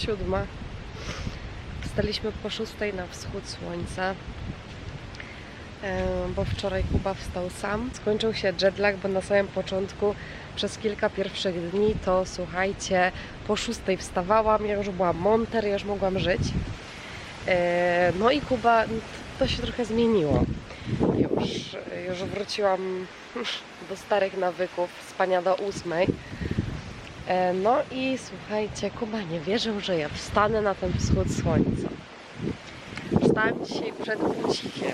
siódma. Wstaliśmy po szóstej na wschód słońca, e, bo wczoraj Kuba wstał sam. Skończył się jetlag, bo na samym początku przez kilka pierwszych dni to słuchajcie, po szóstej wstawałam, ja już byłam monter, ja już mogłam żyć. E, No i Kuba, to się trochę zmieniło. Już, już wróciłam do starych nawyków, spania do ósmej. E, No i słuchajcie, Kuba nie wierzył, że ja wstanę na ten wschód słońca. Wstałam dzisiaj przed budzikiem.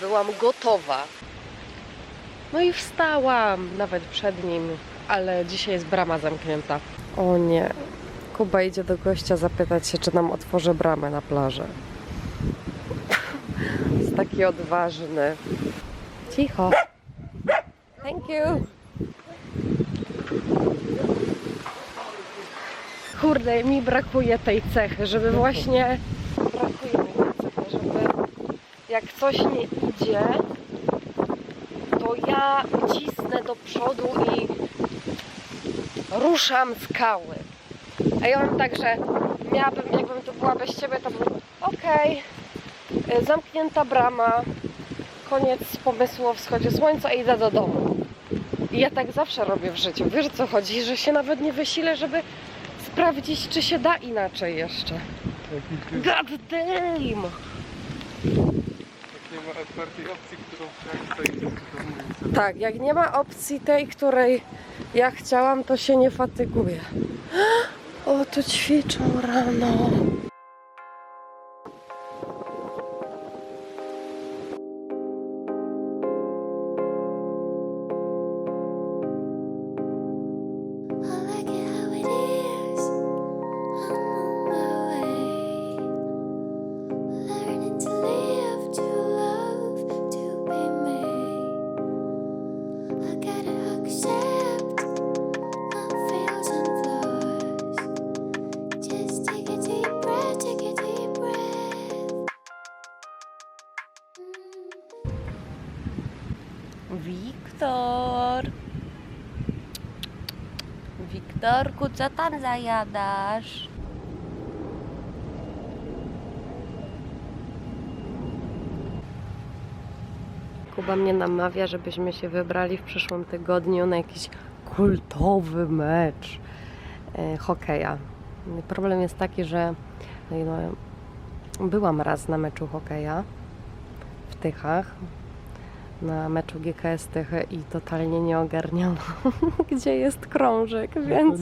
Byłam gotowa. No i wstałam nawet przed nim, ale dzisiaj jest brama zamknięta. O nie. Kuba idzie do gościa zapytać się, czy nam otworzy bramę na plażę. jest taki odważny. Cicho. Thank you. Kurde, mi brakuje tej cechy, żeby właśnie brakuje mi tej cechy, żeby jak coś nie idzie, to ja cisnę do przodu i ruszam skały. A ja mam tak, że miałabym, jakbym tu była bez ciebie, to bym okej, y, zamknięta brama, koniec pomysłu o wschodzie słońca i idę do domu. I ja tak zawsze robię w życiu. Wiesz co chodzi? Że się nawet nie wysilę, żeby sprawdzić, czy się da inaczej jeszcze. Jak God damn! nie ma otwartej opcji, którą chciałem to. Tak, jak nie ma opcji tej, której ja chciałam, to się nie fatyguję. O, tu ćwiczą rano. Wiktorku, co tam zajadasz? Kuba mnie namawia, żebyśmy się wybrali w przyszłym tygodniu na jakiś kultowy mecz e, hokeja. Problem jest taki, że no, byłam raz na meczu hokeja w Tychach, na meczu GKS Tychy i totalnie nie ogarniałam, gdzie jest krążek, więc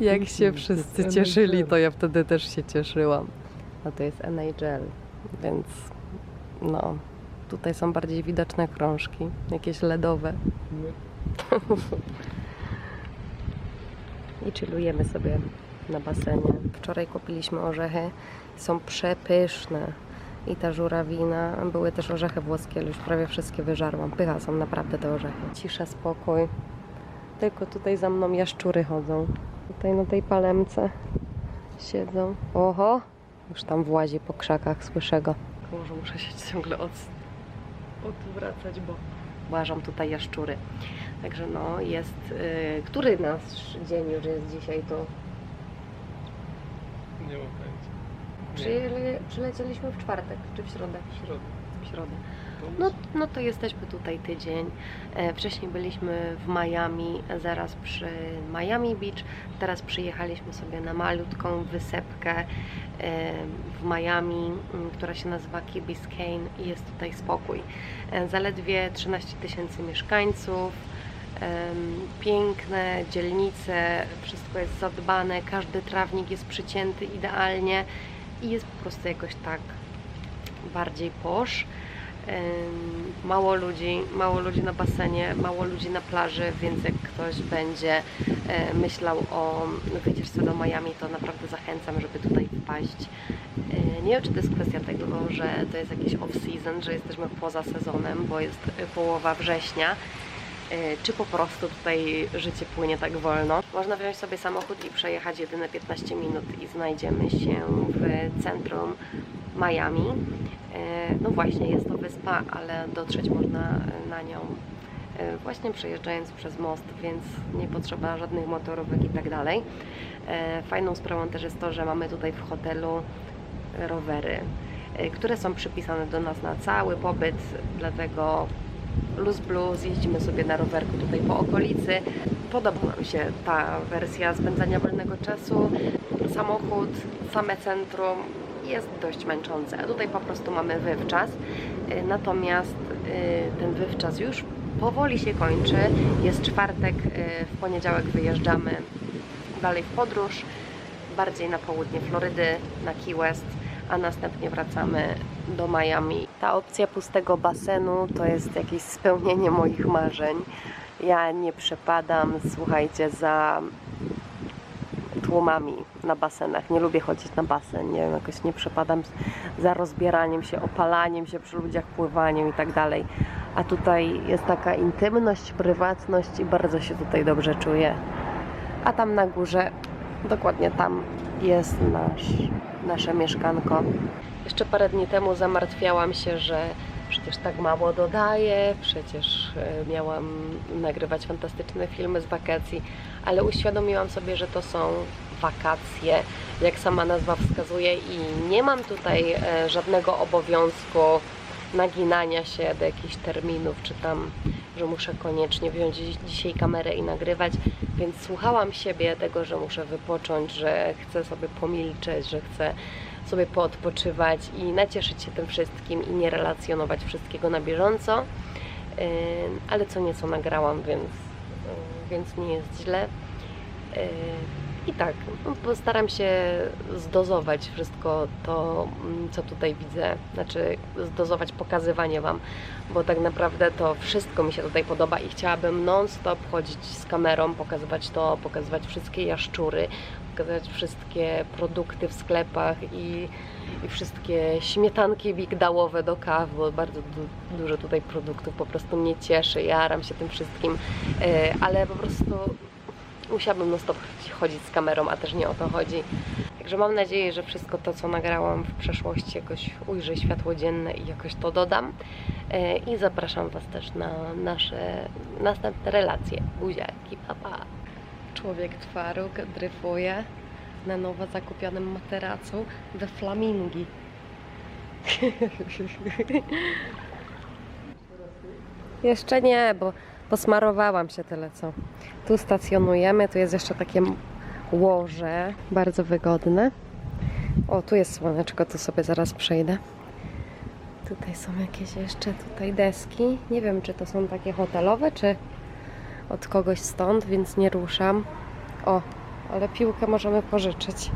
jak się wszyscy cieszyli, to ja wtedy też się cieszyłam. A to jest NHL, więc no, tutaj są bardziej widoczne krążki, jakieś LEDowe. I chillujemy sobie na basenie. Wczoraj kupiliśmy orzechy, są przepyszne. I ta żurawina, były też orzechy włoskie, ale już prawie wszystkie wyżarłam. Pycha są naprawdę te orzechy. Cisza, spokój. Tylko tutaj za mną jaszczury chodzą. Tutaj na tej palemce siedzą. Oho! Już tam włazi po krzakach, słyszę go. Może muszę się ciągle od... odwracać, bo łażą tutaj jaszczury. Także no jest... Yy, który nasz dzień już jest dzisiaj tu? Nie ma pojęcia. Przyjęli, przylecieliśmy w czwartek czy w środę? W środę. W środę. No, no to jesteśmy tutaj tydzień. E, Wcześniej byliśmy w Miami, zaraz przy Miami Beach. Teraz przyjechaliśmy sobie na malutką wysepkę e, w Miami, która się nazywa Key Biscayne i jest tutaj spokój. E, Zaledwie 13 tysięcy mieszkańców. Piękne dzielnice, wszystko jest zadbane, każdy trawnik jest przycięty idealnie i jest po prostu jakoś tak bardziej posz. Mało ludzi, mało ludzi na basenie, mało ludzi na plaży, więc jak ktoś będzie e, myślał o wycieczce do Miami, to naprawdę zachęcam, żeby tutaj wpaść. E, Nie wiem, czy to jest kwestia tego, że to jest jakiś off-season, że jesteśmy poza sezonem, bo jest połowa września, czy po prostu tutaj życie płynie tak wolno. Można wziąć sobie samochód i przejechać jedyne 15 minut i znajdziemy się w centrum Miami. E, No właśnie, jest to wyspa, ale dotrzeć można na nią e, właśnie przejeżdżając przez most, więc nie potrzeba żadnych motorówek i tak dalej. E, Fajną sprawą też jest to, że mamy tutaj w hotelu rowery, e, które są przypisane do nas na cały pobyt, dlatego luz blues, jeździmy sobie na rowerku tutaj po okolicy. Podoba nam się ta wersja spędzania wolnego czasu. Samochód, same centrum jest dość męczące, a tutaj po prostu mamy wywczas. Y, Natomiast y, ten wywczas już powoli się kończy. Jest czwartek, y, w poniedziałek wyjeżdżamy dalej w podróż, bardziej na południe Florydy, na Key West, a następnie wracamy do Miami. Ta opcja pustego basenu to jest jakieś spełnienie moich marzeń. Ja nie przepadam, słuchajcie, za tłumami na basenach. Nie lubię chodzić na basen, nie wiem, jakoś nie przepadam za rozbieraniem się, opalaniem się przy ludziach, pływaniem i tak dalej. A tutaj jest taka intymność, prywatność i bardzo się tutaj dobrze czuję. A tam na górze, dokładnie tam jest nasz, nasze mieszkanko. Jeszcze parę dni temu zamartwiałam się, że przecież tak mało dodaję, przecież e, miałam nagrywać fantastyczne filmy z wakacji, ale uświadomiłam sobie, że to są wakacje, jak sama nazwa wskazuje i nie mam tutaj e, żadnego obowiązku naginania się do jakichś terminów, czy tam, że muszę koniecznie wziąć dzisiaj kamerę i nagrywać, więc słuchałam siebie tego, że muszę wypocząć, że chcę sobie pomilczeć, że chcę sobie poodpoczywać i nacieszyć się tym wszystkim i nie relacjonować wszystkiego na bieżąco, ale co nieco nagrałam, więc, więc nie jest źle. I tak, no, postaram się zdozować wszystko to, mm, co tutaj widzę, znaczy zdozować pokazywanie Wam, bo tak naprawdę to wszystko mi się tutaj podoba i chciałabym non-stop chodzić z kamerą, pokazywać to, pokazywać wszystkie jaszczury, pokazywać wszystkie produkty w sklepach i, i wszystkie śmietanki migdałowe do kawy, bo bardzo du- dużo tutaj produktów po prostu mnie cieszy, jaram się tym wszystkim, e, ale po prostu musiałabym non stop chodzić z kamerą, a też nie o to chodzi. Także mam nadzieję, że wszystko to, co nagrałam w przeszłości jakoś ujrzy światło dzienne i jakoś to dodam. E, I zapraszam Was też na nasze następne relacje. Buziaki, pa, pa. Człowiek twaróg dryfuje na nowo zakupionym materacu we flamingi. Jeszcze nie, bo posmarowałam się tyle co. Tu stacjonujemy, tu jest jeszcze takie łoże, bardzo wygodne. O, tu jest słoneczko, tu sobie zaraz przejdę. Tutaj są jakieś jeszcze tutaj deski. Nie wiem, czy to są takie hotelowe, czy od kogoś stąd, więc nie ruszam. O, ale piłkę możemy pożyczyć.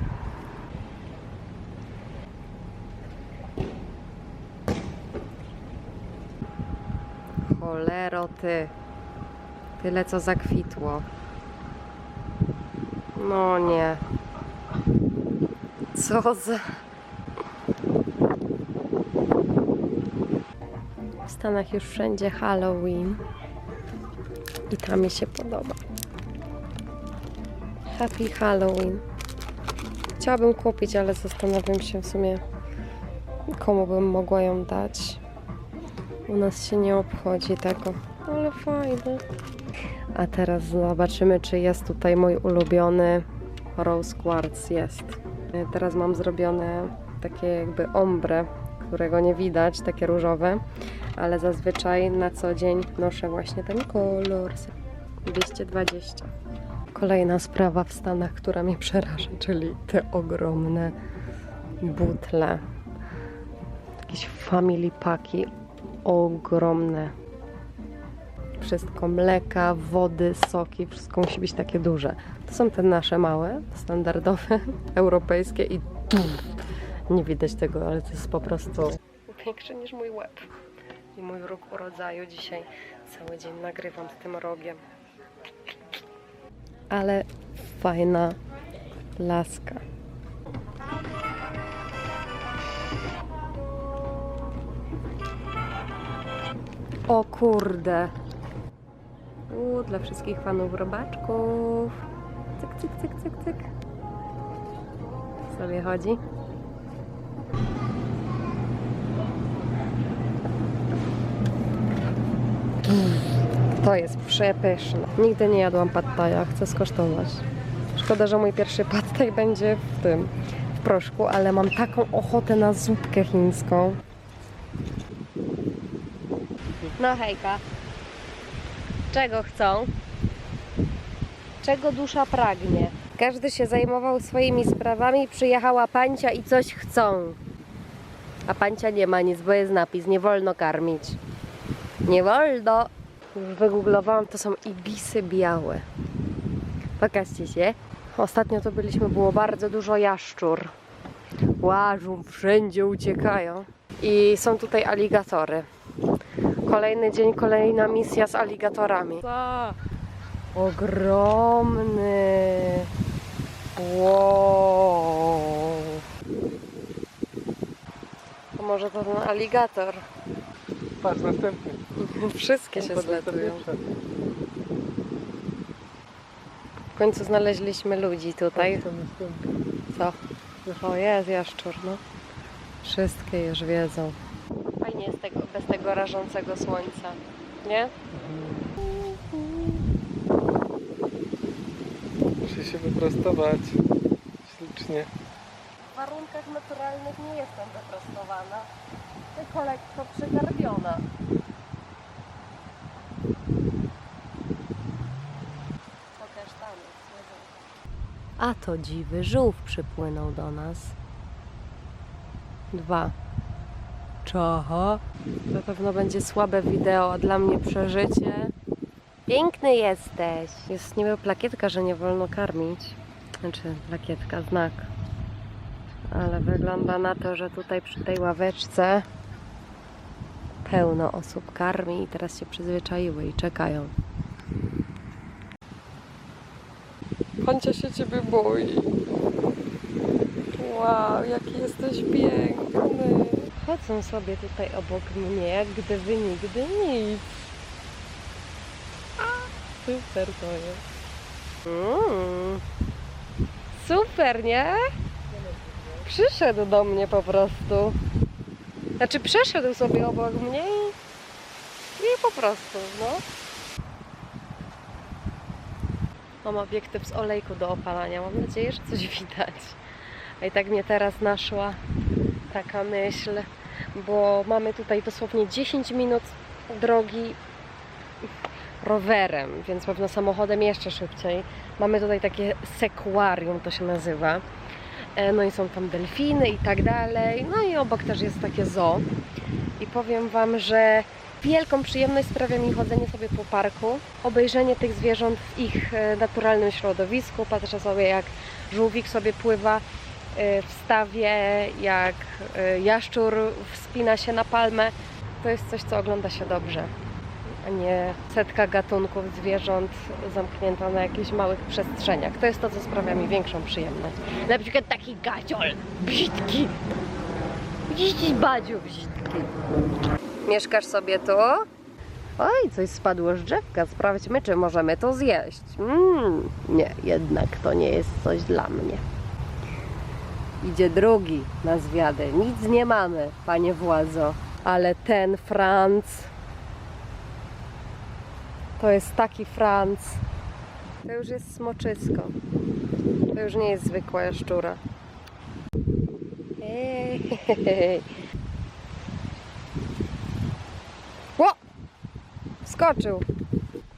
Cholero ty. Tyle co zakwitło. No nie. Co za... W Stanach już wszędzie Halloween. I tam mi się podoba. Happy Halloween. Chciałabym kupić, ale zastanawiam się w sumie, komu bym mogła ją dać. U nas się nie obchodzi tego, ale fajne. A teraz zobaczymy, czy jest tutaj mój ulubiony Rose Quartz. Jest. E, Teraz mam zrobione takie jakby ombre, którego nie widać, takie różowe, ale zazwyczaj na co dzień noszę właśnie ten kolor. 220. Kolejna sprawa w Stanach, która mnie przeraża, czyli te ogromne butle. Jakieś family paki ogromne. Wszystko mleka, wody, soki, wszystko musi być takie duże. To są te nasze małe, standardowe, europejskie i nie widać tego, ale to jest po prostu większe niż mój łeb. I mój róg urodzaju dzisiaj cały dzień nagrywam z tym rogiem. Ale fajna laska. O kurde. U, dla wszystkich fanów robaczków. Cyk, cyk, cyk, cyk, cyk. Sobie chodzi. To jest przepyszne. Nigdy nie jadłam pad thaja, chcę skosztować. Szkoda, że mój pierwszy pad thai będzie w tym, w proszku, ale mam taką ochotę na zupkę chińską. No hejka. Czego chcą? Czego dusza pragnie? Każdy się zajmował swoimi sprawami, przyjechała pancia i coś chcą. A pancia nie ma nic, bo jest napis, nie wolno karmić. Nie wolno. Już wygooglowałam, to są ibisy białe. Pokażcie się. Ostatnio to byliśmy, było bardzo dużo jaszczur. Łażą, wszędzie uciekają. I są tutaj aligatory. Kolejny dzień, kolejna misja z aligatorami. Ogromny. Wow. To może to ten aligator. Patrz, następny. Wszystkie się następny. W końcu znaleźliśmy ludzi tutaj. Co? O, jest jaszczur, no. Wszystkie już wiedzą. Fajnie jest tego, bez tego rażącego słońca, nie? Muszę się wyprostować. Ślicznie. W warunkach naturalnych nie jestem wyprostowana, tylko lekko przygarbiona. Pokaż tam, A to dziwy żółw przypłynął do nas. Dwa. Czaha. Na pewno będzie słabe wideo, a dla mnie przeżycie. Piękny jesteś. Jest niby plakietka, że nie wolno karmić. Znaczy, plakietka, znak. Ale wygląda na to, że tutaj przy tej ławeczce pełno osób karmi i teraz się przyzwyczaiły i czekają. Pancia się ciebie boi. Wow, jaki jesteś piękny. Chodzą sobie tutaj obok mnie, jak gdyby nigdy nic. Super to jest. Mm. Super, nie? Przyszedł do mnie po prostu. Znaczy przeszedł sobie obok mnie i, i po prostu, no. Mam obiektyw z olejku do opalania. Mam nadzieję, że coś widać. A i tak mnie teraz naszła taka myśl, bo mamy tutaj dosłownie 10 minut drogi rowerem, więc pewno samochodem jeszcze szybciej. Mamy tutaj takie sekwarium, to się nazywa. E, No i są tam delfiny i tak dalej. No i obok też jest takie zoo. I powiem Wam, że wielką przyjemność sprawia mi chodzenie sobie po parku, obejrzenie tych zwierząt w ich e, naturalnym środowisku. Patrzę sobie jak żółwik sobie pływa e, w stawie, jak e, jaszczur wspina się na palmę. To jest coś, co ogląda się dobrze a nie setka gatunków zwierząt zamknięta na jakichś małych przestrzeniach. To jest to, co sprawia mi większą przyjemność. Na przykład taki gaciol, brzydki. Widzisz, badziu brzydki. Mieszkasz sobie tu? Oj, coś spadło z drzewka. Sprawdźmy, czy możemy to zjeść. Mm, nie, jednak to nie jest coś dla mnie. Idzie drugi na zwiadę. Nic nie mamy, panie władzo. Ale ten Franc to jest taki Franc. To już jest smoczysko. To już nie jest zwykła jaszczura. Ej. Ło! Wskoczył.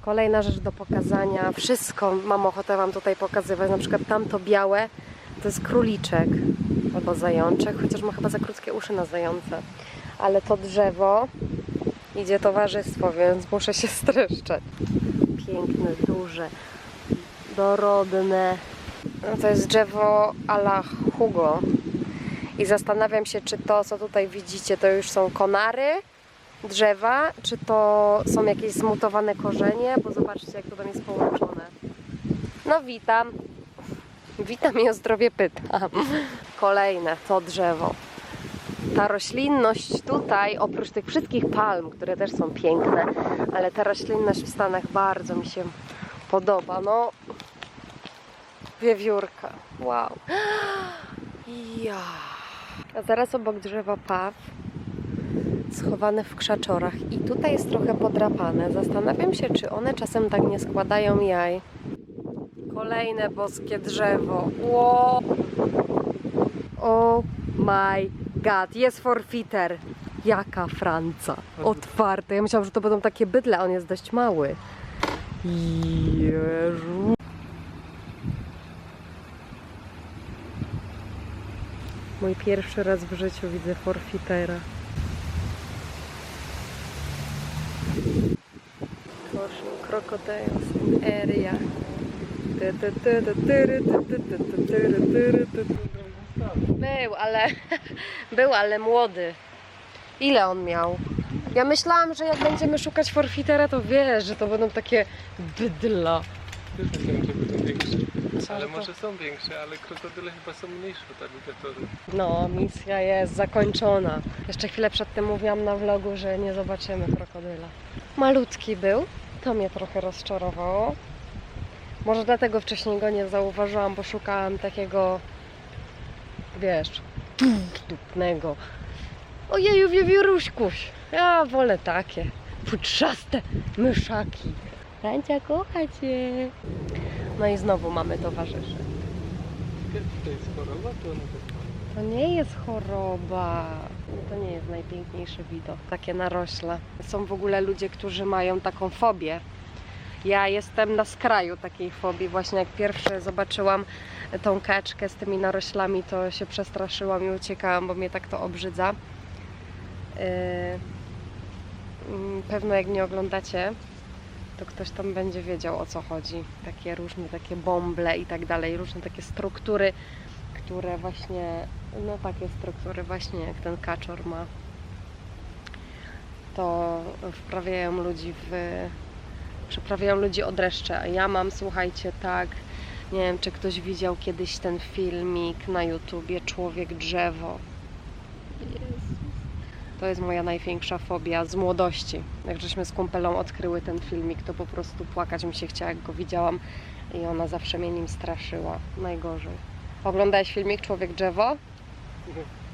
Kolejna rzecz do pokazania. Wszystko mam ochotę Wam tutaj pokazywać. Na przykład tamto białe to jest króliczek albo zajączek, chociaż ma chyba za krótkie uszy na zające. Ale to drzewo idzie towarzystwo, więc muszę się streszczać. Piękne, duże, dorodne. No to jest drzewo ala Hugo. I zastanawiam się, czy to, co tutaj widzicie, to już są konary drzewa, czy to są jakieś zmutowane korzenie, bo zobaczcie, jak to tam jest połączone. No witam. Witam i o zdrowie pytam. Kolejne to drzewo ta roślinność tutaj, oprócz tych wszystkich palm, które też są piękne, ale ta roślinność w Stanach bardzo mi się podoba. No, wiewiórka. Wow. Ja. A zaraz obok drzewa paw schowane w krzaczorach i tutaj jest trochę podrapane. Zastanawiam się, czy one czasem tak nie składają jaj. Kolejne boskie drzewo. Ło! Oh my god, jest forfiter. Jaka Franca. Otwarte. Ja myślałam, że to będą takie bydle, on jest dość mały. Jezu. Mój pierwszy raz w życiu widzę forfitera. Crocodiles area. Był, ale był, ale młody. Ile on miał? Ja myślałam, że jak będziemy szukać forfitera, to wiesz, że to będą takie bydla. Też myślałem, że będą większe. Ale to- może są większe, ale krokodyle chyba są mniejsze od aligatory. No, misja jest zakończona. Jeszcze chwilę przed tym mówiłam na vlogu, że nie zobaczymy krokodyla. Malutki był, to mnie trochę rozczarowało. Może dlatego wcześniej go nie zauważyłam, bo szukałam takiego, wiesz, dupnego. Ojeju, wiewióruśkuś. Ja wolę takie futrzaste myszaki. Rancia kocha cię. No i znowu mamy towarzyszy. To jest choroba, to one tak To nie jest choroba. To nie jest najpiękniejszy widok. Takie narośle. Są w ogóle ludzie, którzy mają taką fobię. Ja jestem na skraju takiej fobii. Właśnie jak pierwsze zobaczyłam tą kaczkę z tymi naroślami, to się przestraszyłam i uciekałam, bo mnie tak to obrzydza. Yy, mm, Pewno jak nie oglądacie, to ktoś tam będzie wiedział o co chodzi. Takie różne takie bąble i tak dalej, różne takie struktury które właśnie, no takie struktury właśnie jak ten kaczor ma, to wprawiają ludzi w, przyprawiają ludzi o dreszcze, a ja mam, słuchajcie, tak, nie wiem, czy ktoś widział kiedyś ten filmik na YouTubie Człowiek Drzewo. Jezus. To jest moja największa fobia z młodości. Jak żeśmy z kumpelą odkryły ten filmik, to po prostu płakać mi się chciała, jak go widziałam i ona zawsze mnie nim straszyła. Najgorzej. Oglądałeś filmik Człowiek Drzewo?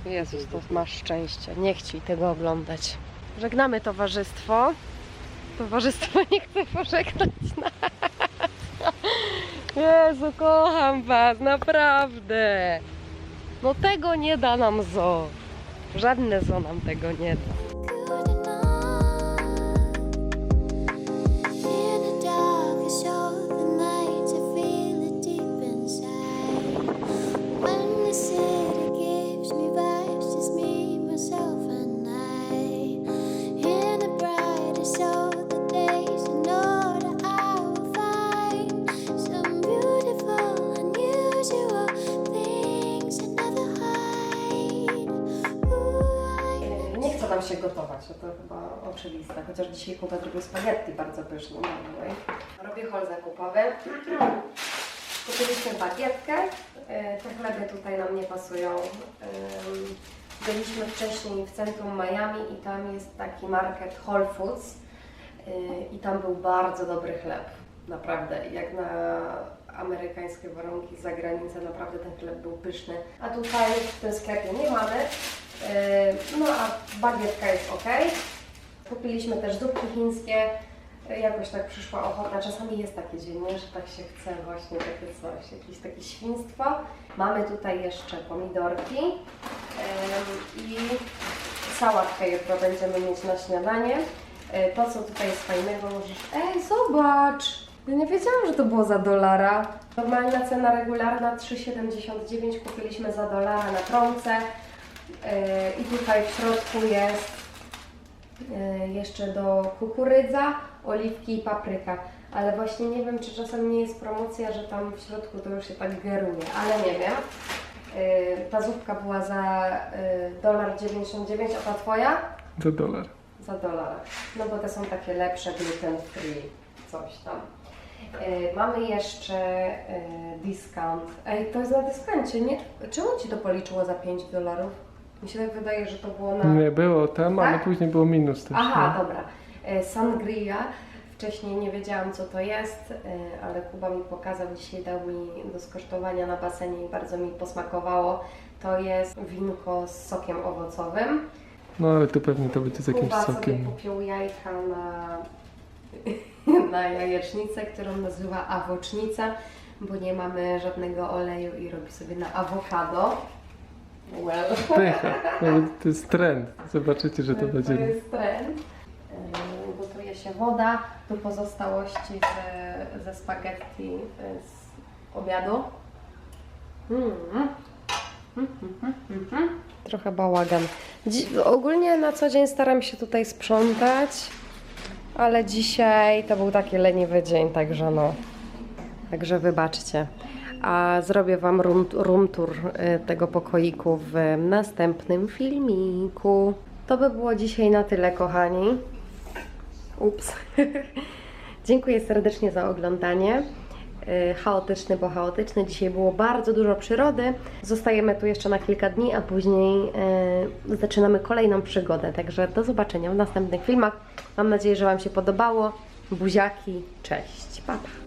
Jezus, to masz szczęście. Nie chciej tego oglądać. Żegnamy towarzystwo. Towarzystwo nie chce pożegnać nas. Jezu, kocham was, naprawdę. No tego nie da nam zo. Żadne zo nam tego nie da. Się gotować, no to chyba oczywiste. Chociaż dzisiaj Kuba zrobił spaghetti bardzo pyszne. way. Robię hol zakupowy. Kupiliśmy bagietkę. E, Te chleby tutaj nam nie pasują. Ym, Byliśmy wcześniej w centrum Miami i tam jest taki market Whole Foods Yy, i tam był bardzo dobry chleb. Naprawdę, jak na amerykańskie warunki z zagranicy, naprawdę ten chleb był pyszny. A tutaj w tym sklepie nie mamy. Yy, No a bagietka jest ok. Kupiliśmy też zupki chińskie. Yy, Jakoś tak przyszła ochota. Czasami jest takie dzień, że tak się chce właśnie takie coś, jakieś takie świństwo. Mamy tutaj jeszcze pomidorki i sałatkę jutro będziemy mieć na śniadanie. E, To, co tutaj jest fajnego, możesz... Ej, zobacz! Ja nie wiedziałam, że to było za dolara. Normalna cena regularna 3,79 kupiliśmy za dolara na promce. E, I tutaj w środku jest e, jeszcze do kukurydza, oliwki i papryka. Ale właśnie nie wiem, czy czasem nie jest promocja, że tam w środku to już się tak geruje, ale nie wiem. E, Ta zupka była za dolar 99, a ta twoja? Za dolar. Za dolar. No bo te są takie lepsze, gluten free, coś tam. Mamy jeszcze discount. Ej, to jest na dyskoncie, nie? Czemu Ci to policzyło za 5 dolarów? Mi się tak wydaje, że to było na... Nie, było tam, ale Tak? później było minus też. Aha, nie? dobra. E, Sangria. Wcześniej nie wiedziałam, co to jest, e, ale Kuba mi pokazał, dzisiaj dał mi do skosztowania na basenie i bardzo mi posmakowało. To jest winko z sokiem owocowym. No ale tu pewnie to będzie z jakimś Kuba sobie sokiem. kupił jajka na, na jajecznicę, którą nazywa awocznica, bo nie mamy żadnego oleju i robi sobie na awokado. Well. Pycha, to jest trend. Zobaczycie, że to To będzie. jest trend. Yy, Gotuje się woda, tu pozostałości ze, ze spaghetti yy, z obiadu. Mm. Trochę bałagan. Dzi- ogólnie na co dzień staram się tutaj sprzątać, ale dzisiaj to był taki leniwy dzień, także no. Także wybaczcie. A zrobię Wam room, y, tego pokoiku w następnym filmiku. To by było dzisiaj na tyle, kochani. Ups. Dziękuję serdecznie za oglądanie. Y, Chaotyczny, bo chaotyczny. Dzisiaj było bardzo dużo przyrody. Zostajemy tu jeszcze na kilka dni, a później y, zaczynamy kolejną przygodę. Także do zobaczenia w następnych filmach. Mam nadzieję, że Wam się podobało. Buziaki, cześć, pa, pa.